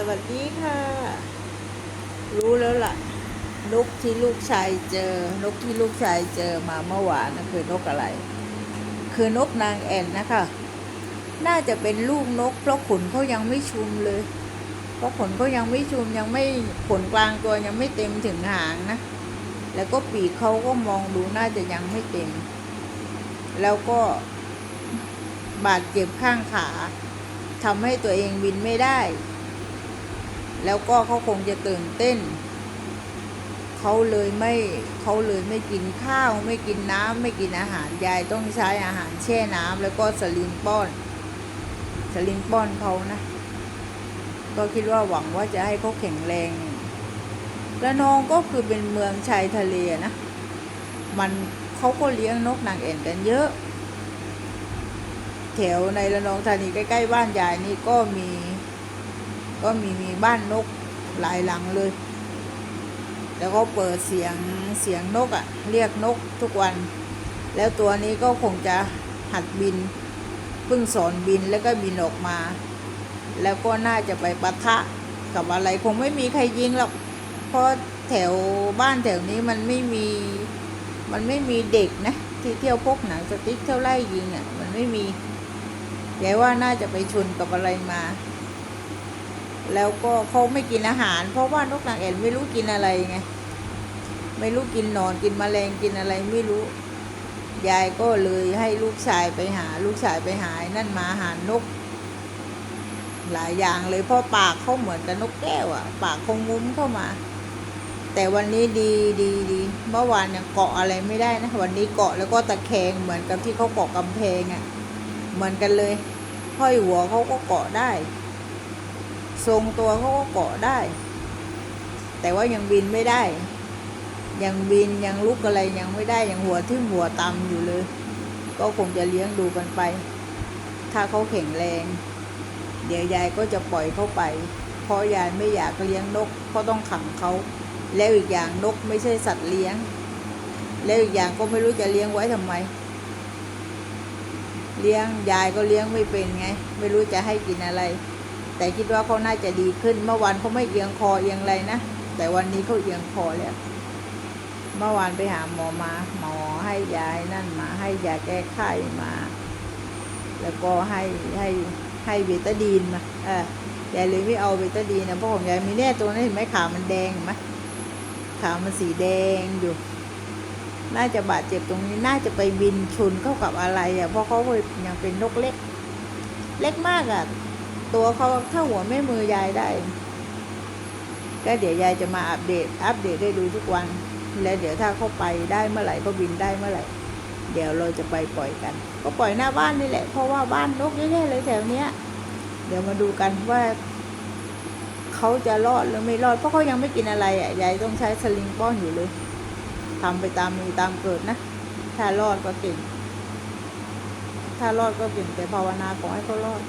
สวัสดีค่ะ รู้แล้วล่ะ นกที่ลูกชายเจอ นกที่ลูกชายเจอมาเมื่อวานนะคือนกอะไร คือนกนางแอ่นนะคะ น่าจะเป็นลูกนก เพราะขนเขายังไม่ชุมเลย เพราะขนเขายังไม่ชุมยังไม่ขนกลางตัวยังไม่เต็มถึงหางนะ แล้วก็ปีกเขาก็มองดูน่าจะยังไม่เต็ม แล้วก็บาดเจ็บข้างขาทำให้ตัวเองบินไม่ได้ แล้วก็เขาคงจะตื่นเต้น เขาเลยไม่เขาเลยไม่กินข้าว ไม่กินน้ำไม่กินอาหารยายต้องใช้อาหารแช่น้ำแล้วก็สลิงป้อน สลิงป้อนเขานะ ก็คิดว่าหวังว่าจะให้เขาแข็งแรงแล้วน้องก็คือเป็นเมืองชายทะเลนะ มันเขาก็เลี้ยงนกนางแอ่นกันเยอะ แถวในระนองธานีใกล้ ๆ บ้านยายนี่ก็มี ก็มีมีบ้านนกหลายหลังเลย แล้วก็เปิดเสียงเสียงนกอะ่ะ เรียกนกทุกวัน แล้วตัวนี้ก็คงจะหัดบินเพิ่งสอนบินแล้วก็บินออกมา แล้วก็น่าจะไปปะทะกับอะไรคงไม่มีใครยิงหรอกเพราะแถวบ้านแถวนี้มันไม่มีมันไม่มีเด็กนะ ที่เที่ยวพกหนังสติ๊กเที่ยวไล่ยิงอะ่ะมันไม่มียายว่าน่าจะไปชนกับอะไรมา แล้วก็เขาไม่กินอาหาร เพราะว่านกนางแอ่นไม่รู้กินอะไรไงไม่รู้กินนอนกินแมลงกินอะไรไม่รู้ ยายก็เลยให้ลูกชายไปหา ลูกชายไปหานั่นมาหานก หลายอย่างเลยเพราะปากเขาเหมือนกับนกแก้วอะ่ะ ปากคงงุ้มเข้ามา แต่วันนี้ดีดีดีเมื่อวานยังเกาะอะไรไม่ได้นะวันนี้เกาะแล้วก็ตะแคงเหมือนกับที่เขาเกาะกำแพงอะ่ะเหมือนกันเลยห้อยหัวเขาก็เกาะได้ ทรงตัวเขาก็เกาะได้ แต่ว่ายังบินไม่ได้ ยังบินยังลุกอะไรยังไม่ได้ยังหัวทิ่มหัวตำอยู่เลย ก็คงจะเลี้ยงดูกันไป ถ้าเขาแข็งแรง เดี๋ยวยายก็จะปล่อยเขาไป เพราะยายไม่อยากเลี้ยงนกเพราะต้องขังเขาแล้วอีกอย่างนกไม่ใช่สัตว์เลี้ยง แล้วอีกอย่างก็ไม่รู้จะเลี้ยงไว้ทำไม เลี้ยงยายก็เลี้ยงไม่เป็นไง ไม่รู้จะให้กินอะไร แต่คิดว่าเขาน่าจะดีขึ้น เมื่อวานเขาไม่เอียงคอเอียงอะไรนะ แต่วันนี้เขาเอียงคอแล้ว เมื่อวานไปหาหมอมา หมอให้ยายนั่นมาให้ยาแก้ไข้มา แล้วก็ให้ให้ให้เบตาดีนมาเออยายเลยไม่เอาเบตาดีนนะเพราะของยายมีแน่ตัวนั้นเห็นไหมขามันแดงไหมขามันสีแดงอยู่ น่าจะบาดเจ็บตรงนี้ น่าจะไปบินชนเข้ากับอะไรอะ เพราะเขายังเป็นนกเล็ก เล็กมากอะ ตัวเขาเท่าหัวแม่มือยายได้ ก็เดี๋ยวยายจะมาอัปเดต อัปเดตได้ดูทุกวัน แล้วเดี๋ยวถ้าเขาไปได้เมื่อไหร่เขาบินได้เมื่อไหร่ เดี๋ยวเราจะไปปล่อยกัน ก็ปล่อยหน้าบ้านนี่แหละ เพราะว่าบ้านนกเยอะแยะเลยแถวเนี้ย เดี๋ยวมาดูกันว่าเขาจะรอดหรือไม่รอด เพราะเขายังไม่กินอะไรอะ ยายต้องใช้สลิงป้อนอยู่เลยทำไปตามมีตามเกิดนะ ถ้ารอดก็เก่ง ถ้ารอดก็เก่งแต่ภาวนาขอให้เขารอด